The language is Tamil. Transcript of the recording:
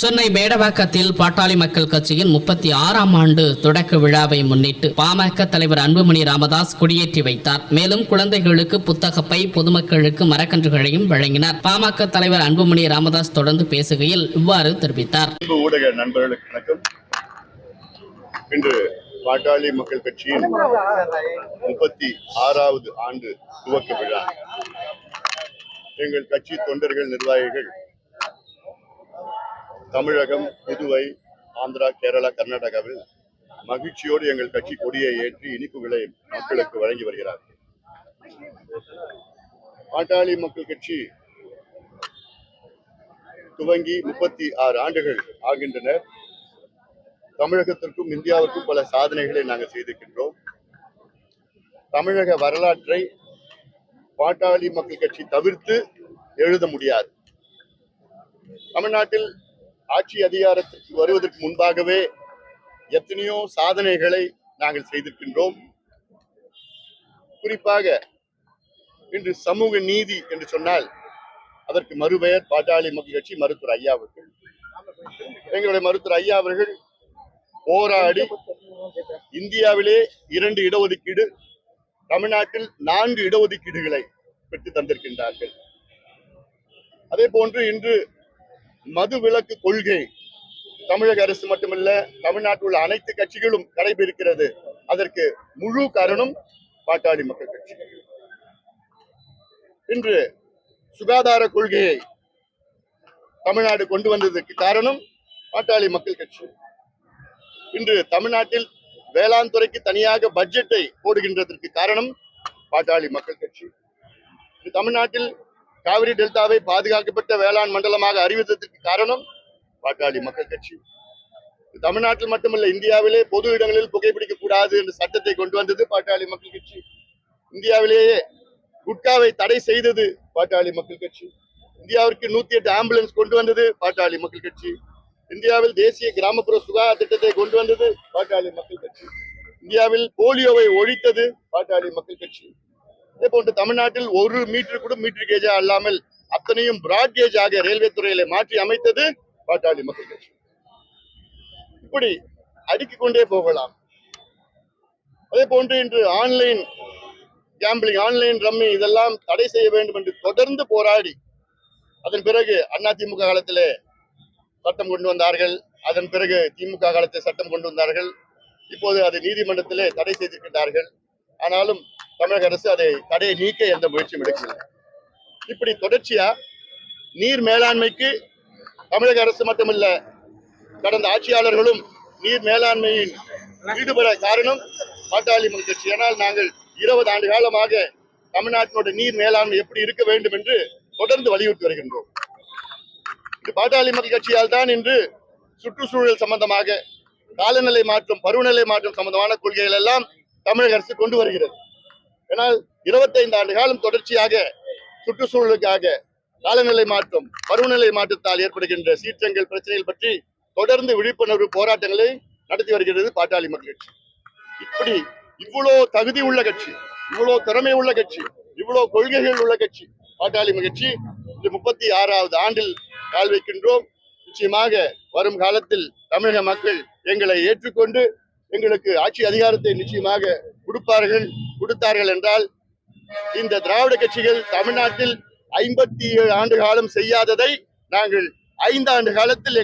சென்னை மேடவாக்கத்தில் பாட்டாளி மக்கள் கட்சியின் முப்பத்தி ஆறாம் ஆண்டு தொடக்க விழாவை முன்னிட்டு பாமக தலைவர் அன்புமணி ராமதாஸ் கொடியேற்றி வைத்தார். மேலும் குழந்தைகளுக்கு புத்தகப்பை பொதுமக்களுக்கு மரக்கன்றுகளையும் வழங்கினார். பாமக தலைவர் அன்புமணி ராமதாஸ் தொடர்ந்து பேசுகையில் இவ்வாறு தெரிவித்தார். ஊடக நண்பர்களுக்கு வணக்கம். இன்று பாட்டாளி மக்கள் கட்சியின் முப்பத்தி ஆறாவது ஆண்டு துவக்க விழா. எங்கள் கட்சி தொண்டர்கள் நிர்வாகிகள் தமிழகம் புதுவை ஆந்திரா கேரளா கர்நாடகாவில் மகிழ்ச்சியோடு எங்கள் கட்சி கொடியை ஏற்றி இனிப்புகளை மக்களுக்கு வழங்கி வருகிறார்கள் பாட்டாளி மக்கள் கட்சி துவங்கி முப்பத்தி ஆறு ஆண்டுகள் ஆகின்றன. தமிழகத்திற்கும் இந்தியாவிற்கும் பல சாதனைகளை நாங்கள் செய்திருக்கின்றோம். தமிழக வரலாற்றை பாட்டாளி மக்கள் கட்சி தவிர்த்து எழுத முடியாது. தமிழ்நாட்டில் ஆட்சி அதிகாரத்திற்கு வருவதற்கு முன்பாகவே எத்தனையோ சாதனைகளை நாங்கள் செய்திருக்கின்றோம். குறிப்பாக இன்று சமூக நீதி என்று சொன்னால் அதற்கு மறுபெயர் பாட்டாளி மக்கள் கட்சி மருத்துவர் ஐயா அவர்கள். எங்களுடைய மருத்துவர் ஐயா அவர்கள் போராடி இந்தியாவிலே இரண்டு இடஒதுக்கீடு தமிழ்நாட்டில் நான்கு இடஒதுக்கீடுகளை பெற்று தந்திருக்கின்றார்கள். அதே போன்று இன்று மது விலக்கு கொள்கை. தமிழக அரசு மட்டுமல்ல தமிழ்நாட்டில் உள்ள அனைத்து கட்சிகளும் கடைபிடிக்கிறது அதற்கு முழு காரணம் பாட்டாளி மக்கள் கட்சி. இன்று சுகாதார கொள்கையை தமிழ்நாடு கொண்டு வந்ததற்கு காரணம் பாட்டாளி மக்கள் கட்சி. இன்று தமிழ்நாட்டில் வேளாண் துறைக்கு தனியாக பட்ஜெட்டை போடுகின்றதற்கு காரணம் பாட்டாளி மக்கள் கட்சி. தமிழ்நாட்டில் காவிரி டெல்டாவை பாதுகாக்கப்பட்ட வேளாண் மண்டலமாக அறிவித்ததற்கு காரணம் பாட்டாளி மக்கள் கட்சி. தமிழ்நாட்டில் மட்டுமல்ல இந்தியாவிலே பொது இடங்களில் புகைப்பிடிக்க கூடாது என்ற சட்டத்தை கொண்டு வந்தது பாட்டாளி மக்கள் கட்சி. இந்தியாவிலேயே குட்காவை தடை செய்தது பாட்டாளி மக்கள் கட்சி. இந்தியாவிற்கு நூத்தி எட்டு ஆம்புலன்ஸ் கொண்டு வந்தது பாட்டாளி மக்கள் கட்சி. இந்தியாவில் தேசிய கிராமப்புற சுகாதார திட்டத்தை கொண்டு வந்தது பாட்டாளி மக்கள் கட்சி. இந்தியாவில் போலியோவை ஒழித்தது பாட்டாளி மக்கள் கட்சி. இதே போன்று தமிழ்நாட்டில் ஒரு மீட்டர் கூட மீட்டர் கேஜா அல்லாமல் அத்தனையும் பிராட் கேஜ் ஆக ரயில்வே துறையில மாற்றி அமைத்தது பாட்டாளி மக்கள் கட்சி. இப்படி அடுக்கிக் கொண்டே போகலாம். அதே போன்று இன்று ஆன்லைன் கேம்பிளிங் ஆன்லைன் ரம்மி இதெல்லாம் தடை செய்ய வேண்டும் என்று தொடர்ந்து போராடி அதன் பிறகு அதிமுக காலத்திலே சட்டம் கொண்டு வந்தார்கள். அதன் பிறகு திமுக காலத்தில் சட்டம் கொண்டு வந்தார்கள். இப்போது அது நீதிமன்றத்திலே தடை செய்திருக்கின்றார்கள். ஆனாலும் தமிழக அரசு அதை தடையை நீக்க எந்த முயற்சியும் எடுக்கவில்லை. இப்படி தொடர்ச்சியா நீர் மேலாண்மைக்கு தமிழக அரசு மட்டுமல்ல கடந்த ஆட்சியாளர்களும் நீர் மேலாண்மையின் ஈடுபட காரணம் பாட்டாளி கட்சி ஆனால் நாங்கள் இருபது ஆண்டு காலமாக தமிழ்நாட்டினுடைய நீர் மேலாண்மை எப்படி இருக்க வேண்டும் என்று தொடர்ந்து வலியுறுத்தி வருகின்றோம். இது பாட்டாளி மக்கள் கட்சியால் தான் இன்று சுற்றுச்சூழல் சம்பந்தமாக காலநிலை மாற்றம் பருவநிலை மாற்றம் சம்பந்தமான கொள்கைகள் எல்லாம் தமிழக அரசு கொண்டு வருகிறது. ஏனால் இருபத்தைந்து ஆண்டு காலம் தொடர்ச்சியாக சுற்றுச்சூழலுக்காக காலநிலை மாற்றம் பருவநிலை மாற்றத்தால் ஏற்படுகின்ற சீற்றங்கள் பிரச்சனைகள் பற்றி தொடர்ந்து விழிப்புணர்வு போராட்டங்களை நடத்தி வருகிறது பாட்டாளி மக்கள் கட்சி. இப்படி இவ்வளோ தகுதி உள்ள கட்சி இவ்வளோ திறமை உள்ள கட்சி இவ்வளோ கொள்கைகள் உள்ள கட்சி பாட்டாளி கட்சி இது முப்பத்தி ஆறாவது ஆண்டில் கால் வைக்கின்றோம். நிச்சயமாக வரும் காலத்தில் தமிழக மக்கள் எங்களை ஏற்றுக்கொண்டு எங்களுக்கு ஆட்சி அதிகாரத்தை நிச்சயமாக கொடுப்பார்கள். கொடுத்தார்கள் என்றால் இந்த திராவிட கட்சிகள் தமிழ்நாட்டில் ஐம்பத்தி ஏழு ஆண்டு காலம் செய்யாததை நாங்கள் ஐந்தாண்டு காலத்தில்